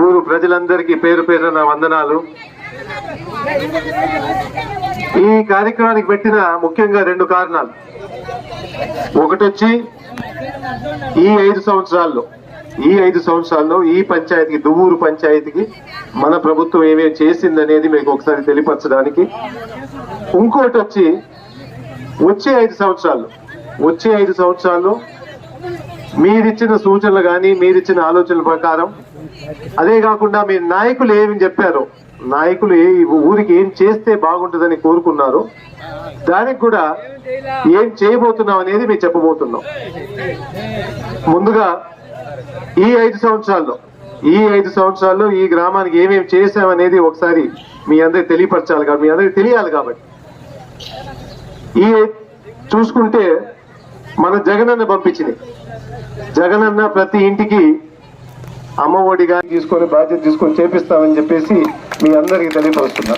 ఊరు ప్రజలందరికీ పేరు పేరు వందనాలు. ఈ కార్యక్రమానికి పెట్టిన ముఖ్యంగా రెండు కారణాలు. ఒకటొచ్చి ఈ ఐదు సంవత్సరాల్లో ఈ ఐదు సంవత్సరాల్లో ఈ పంచాయతీకి దువ్వూరు పంచాయతీకి మన ప్రభుత్వం ఏమేమి చేసిందనేది మీకు ఒకసారి తెలియపరచడానికి. ఇంకోటి వచ్చి వచ్చే ఐదు సంవత్సరాలు వచ్చే ఐదు సంవత్సరాల్లో మీరిచ్చిన సూచనలు కానీ మీరిచ్చిన ఆలోచనల ప్రకారం అదే కాకుండా మీ నాయకులు ఏమి చెప్పారు? నాయకులు ఏ ఈ ఊరికి ఏం చేస్తే బాగుంటుందని కోరుకున్నారు? దానికి కూడా ఏం చేయబోతున్నాం అనేది మేము చెప్పబోతున్నాం. ముందుగా ఈ ఐదు సంవత్సరాల్లో ఈ ఐదు సంవత్సరాల్లో ఈ గ్రామానికి ఏమేమి చేశామనేది ఒకసారి మీ అందరికి తెలియపరచాలి కాబట్టి మీ అందరికి తెలియాలి కాబట్టి. ఈ చూసుకుంటే మన జగనన్న పంపించింది. జగనన్న ప్రతి ఇంటికి అమ్మ ఒడిగా తీసుకొని బాధ్యత తీసుకొని చేపిస్తామని చెప్పేసి మీ అందరికీ తెలియపరుస్తున్నా.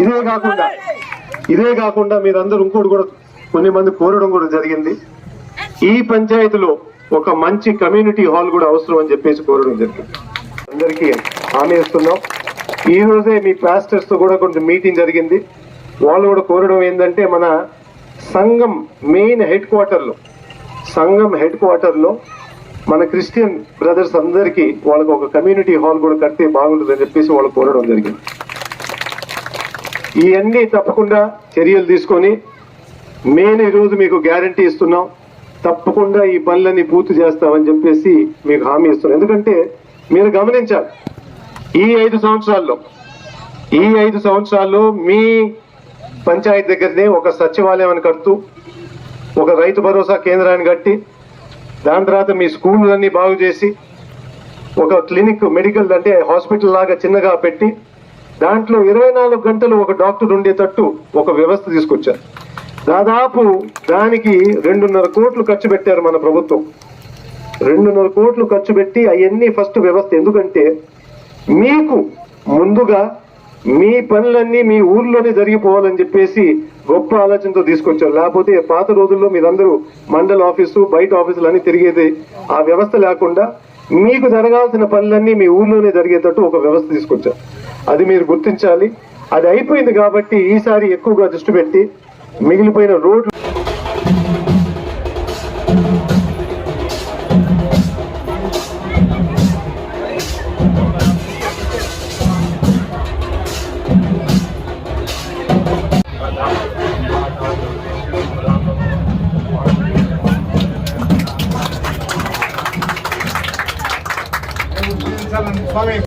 ఇదే కాకుండా ఇదే కాకుండా మీరందరూ ఇంకోటి కూడా కొన్ని మంది కోరడం కూడా జరిగింది. ఈ పంచాయతీలో ఒక మంచి కమ్యూనిటీ హాల్ కూడా అవసరం అని చెప్పేసి కోరడం జరిగింది. అందరికీ హామీ ఇస్తున్నాం. ఈ రోజే మీ పాస్టర్స్తో కూడా కొంచెం మీటింగ్ జరిగింది. వాళ్ళు కూడా కోరడం ఏంటంటే మన సంఘం మెయిన్ హెడ్ క్వార్టర్లో సంఘం హెడ్ క్వార్టర్లో మన క్రిస్టియన్ బ్రదర్స్ అందరికీ వాళ్ళకి ఒక కమ్యూనిటీ హాల్ కూడా కడితే బాగుంటుందని చెప్పేసి వాళ్ళు కోరడం జరిగింది. ఇవన్నీ తప్పకుండా చర్యలు తీసుకొని మేము ఈరోజు మీకు గ్యారంటీ ఇస్తున్నాం. తప్పకుండా ఈ పనులన్నీ పూర్తి చేస్తామని చెప్పేసి మీకు హామీ ఇస్తున్నాం. ఎందుకంటే మీరు గమనించాలి ఈ ఐదు సంవత్సరాల్లో ఈ ఐదు సంవత్సరాల్లో మీ పంచాయతీ దగ్గరనే ఒక సచివాలయం అని కడుతూ ఒక రైతు భరోసా కేంద్రాన్ని కట్టి దాని తర్వాత మీ స్కూళ్ళన్నీ బాగు చేసి ఒక క్లినిక్ మెడికల్ అంటే హాస్పిటల్ లాగా చిన్నగా పెట్టి దాంట్లో ఇరవై నాలుగు గంటలు ఒక డాక్టర్ ఉండేటట్టు ఒక వ్యవస్థ తీసుకొచ్చారు. దాదాపు దానికి రెండున్నర కోట్లు ఖర్చు పెట్టారు మన ప్రభుత్వం. రెండున్నర కోట్లు ఖర్చు పెట్టి అవన్నీ ఫస్ట్ వ్యవస్థ. ఎందుకంటే మీకు ముందుగా మీ పనులన్నీ మీ ఊర్లోనే జరిగిపోవాలని చెప్పేసి గొప్ప ఆలోచనతో తీసుకొచ్చారు. లేకపోతే పాత రోజుల్లో మీరందరూ మండల ఆఫీసు బయట ఆఫీసులు అన్ని తిరిగేది ఆ వ్యవస్థ లేకుండా మీకు జరగాల్సిన పనులన్నీ మీ ఊర్లోనే జరిగేటట్టు ఒక వ్యవస్థ తీసుకొచ్చారు. అది మీరు గుర్తించాలి. అది అయిపోయింది కాబట్టి ఈసారి ఎక్కువగా దృష్టి పెట్టి మిగిలిపోయిన రోడ్లు Fang